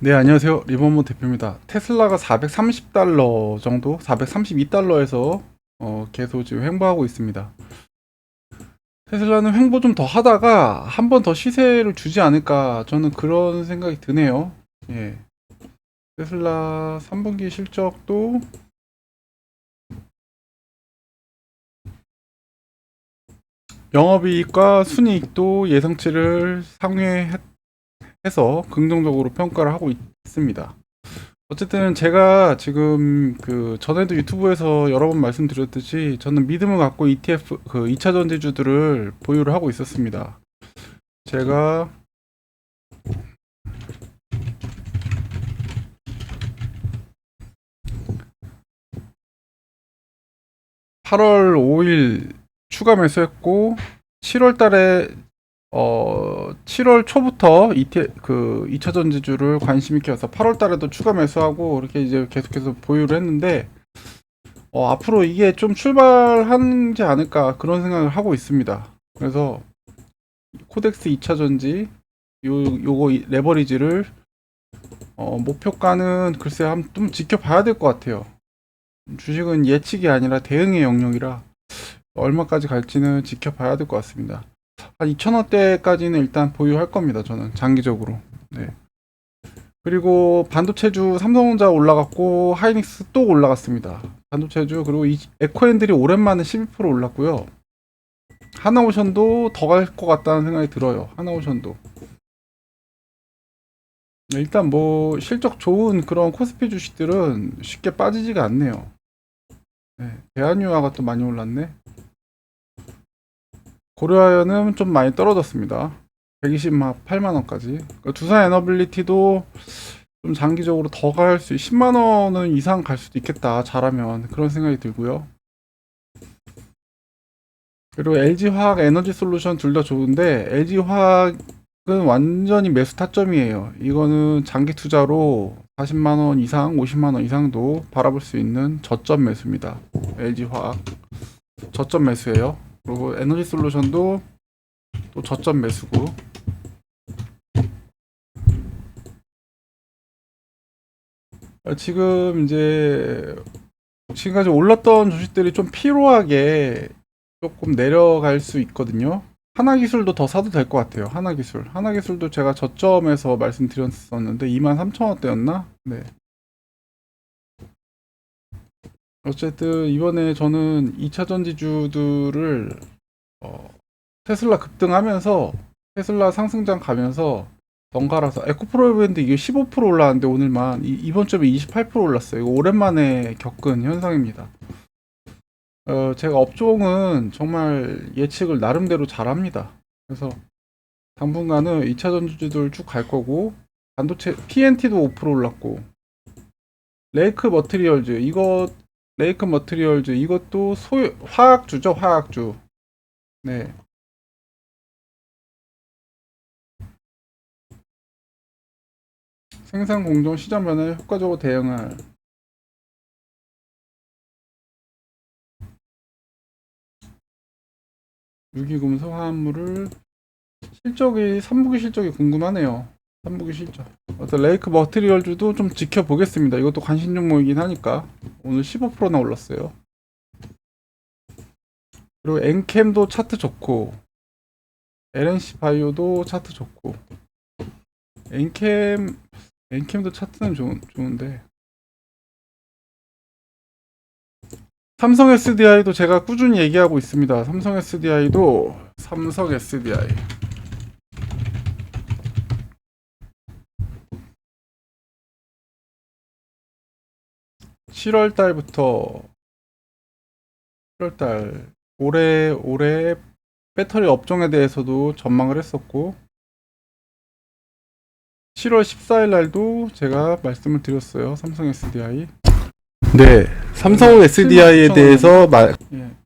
네, 안녕하세요. 리버모 대표입니다. 테슬라가 430달러 정도, 432달러에서 어, 계속 지금 횡보하고 있습니다. 테슬라는 횡보 좀 더 하다가 한 번 더 시세를 주지 않을까 저는 그런 생각이 드네요. 예. 테슬라 3분기 실적도 영업이익과 순이익도 예상치를 상회했 해서 긍정적으로 평가를 하고 있습니다. 어쨌든 제가 지금 그 전에도 유튜브에서 여러 번 말씀드렸듯이 저는 믿음을 갖고 ETF 그 2차 전지주들을 보유를 하고 있었습니다. 제가 (8월 5일) 추가 매수했고 (7월) 달에 어 7월 초부터 이태 그 2차 전지주를 관심 있게 해서 8월 달에도 추가 매수하고 이렇게 이제 계속해서 보유를 했는데 어 앞으로 이게 좀 출발하지 않을까 그런 생각을 하고 있습니다. 그래서 코덱스 2차 전지 요 요거 이- 레버리지를 어 목표가는 글쎄 한번 좀 지켜봐야 될 것 같아요. 주식은 예측이 아니라 대응의 영역이라 얼마까지 갈지는 지켜봐야 될 것 같습니다. 한 2,000원대까지는 일단 보유할 겁니다. 저는 장기적으로. 네. 그리고 반도체주 삼성전자 올라갔고 하이닉스 또 올라갔습니다. 반도체주 그리고 이 에코엔들이 오랜만에 12% 올랐고요. 하나오션도 더 갈 것 같다는 생각이 들어요. 하나오션도. 네, 일단 뭐 실적 좋은 그런 코스피 주식들은 쉽게 빠지지가 않네요. 네, 대한유화가 또 많이 올랐네. 고려아연은 좀 많이 떨어졌습니다. 128만 원까지. 그러니까 두산 에너빌리티도 좀 장기적으로 더 갈 수, 10만 원은 이상 갈 수도 있겠다. 잘하면 그런 생각이 들고요. 그리고 LG 화학 에너지 솔루션 둘 다 좋은데 LG 화학은 완전히 매수 타점이에요. 이거는 장기 투자로 40만 원 이상, 50만 원 이상도 바라볼 수 있는 저점 매수입니다. LG 화학 저점 매수예요. 그리고 에너지 솔루션도 또 저점 매수고 아, 지금 이제 지금까지 올랐던 주식들이 좀 피로하게 조금 내려갈 수 있거든요. 하나 기술도 더 사도 될 것 같아요. 하나 기술. 하나 기술도 제가 저점에서 말씀드렸었는데 23,000원대였나? 네. 어쨌든 이번에 저는 2차 전지주들을 어, 테슬라 급등하면서 테슬라 상승장 가면서 번갈아서 에코프로밴드 이게 15% 올랐는데 오늘만 이, 이번 주에 28% 올랐어요. 이거 오랜만에 겪은 현상입니다. 어, 제가 업종은 정말 예측을 나름대로 잘합니다. 그래서 당분간은 2차 전지주들 쭉 갈 거고 반도체 PNT도 5% 올랐고 레이크 머트리얼즈 이거 레이크 머트리얼즈 이것도 소 화학주죠 화학주. 네. 생산 공정 시장 변화에 효과적으로 대응할. 유기금속 화합물을 실적이 3분기 실적이 궁금하네요 3분기 실적 어떤 레이크 머트리얼즈도 좀 지켜보겠습니다. 이것도 관심 종목이긴 하니까. 오늘 15%나 올랐어요. 그리고 엔캠도 차트 좋고 LNC 바이오도 차트 좋고. 엔캠 엔캠도 차트는 좋은, 좋은데. 삼성 SDI도 제가 꾸준히 얘기하고 있습니다. 삼성 SDI도 삼성 SDI 7월 달부터 7월 달 올해 올해 배터리 업종에 대해서도 전망을 했었고 7월 14일 날도 제가 말씀을 드렸어요. 삼성 SDI. 네, 삼성 SDI에 79,000원. 대해서 말 예.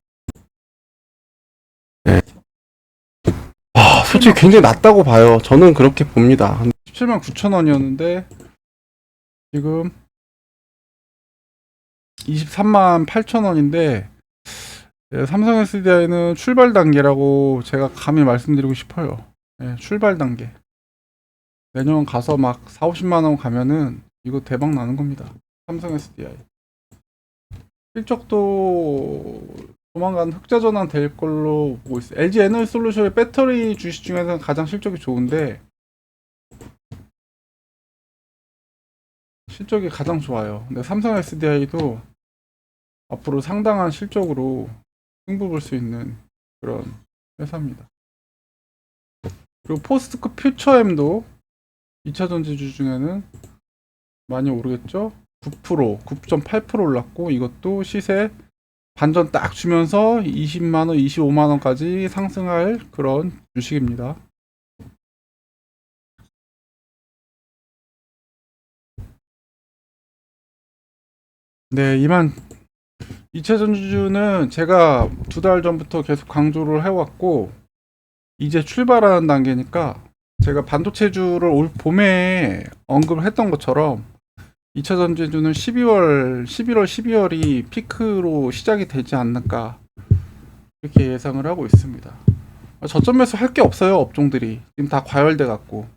아, 솔직히 굉장히 낮다고 봐요. 저는 그렇게 봅니다. 17만 9천 원이었는데 지금 23만 8천 원인데 예, 삼성 SDI는 출발 단계라고 제가 감히 말씀드리고 싶어요. 예, 출발 단계. 내년 가서 막 4, 50만 원 가면은 이거 대박 나는 겁니다. 삼성 SDI. 실적도 조만간 흑자 전환 될 걸로 보고 있어요. LG 에너지 솔루션의 배터리 주식 중에서는 가장 실적이 좋은데 실적이 가장 좋아요. 근데 삼성 SDI도 앞으로 상당한 실적으로 승부 볼 수 있는 그런 회사입니다. 그리고 포스트크 퓨처엠도 2차 전지주 중에는 많이 오르겠죠? 9%, 9.8% 올랐고 이것도 시세 반전 딱 주면서 20만 원, 25만 원까지 상승할 그런 주식입니다. 네, 이만 2차 전지주는 제가 두 달 전부터 계속 강조를 해왔고 이제 출발하는 단계니까 제가 반도체주를 올 봄에 언급을 했던 것처럼 2차 전지주는 12월, 11월, 12월이 피크로 시작이 되지 않을까 이렇게 예상을 하고 있습니다. 저점에서 할 게 없어요 업종들이 지금 다 과열돼 갖고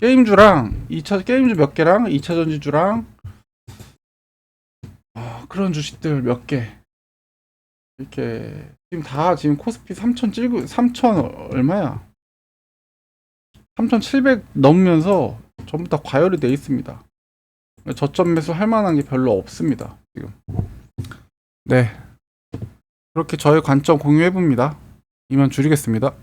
게임주랑 2차 게임주 몇 개랑 2차 전지주랑 아, 그런 주식들 몇 개 이렇게 지금 다 지금 코스피 3천 찔고 3천 얼마야? 3,700 넘으면서 전부 다 과열이 돼 있습니다. 저점 매수 할 만한 게 별로 없습니다. 지금. 네. 그렇게 저의 관점 공유해 봅니다. 이만 줄이겠습니다.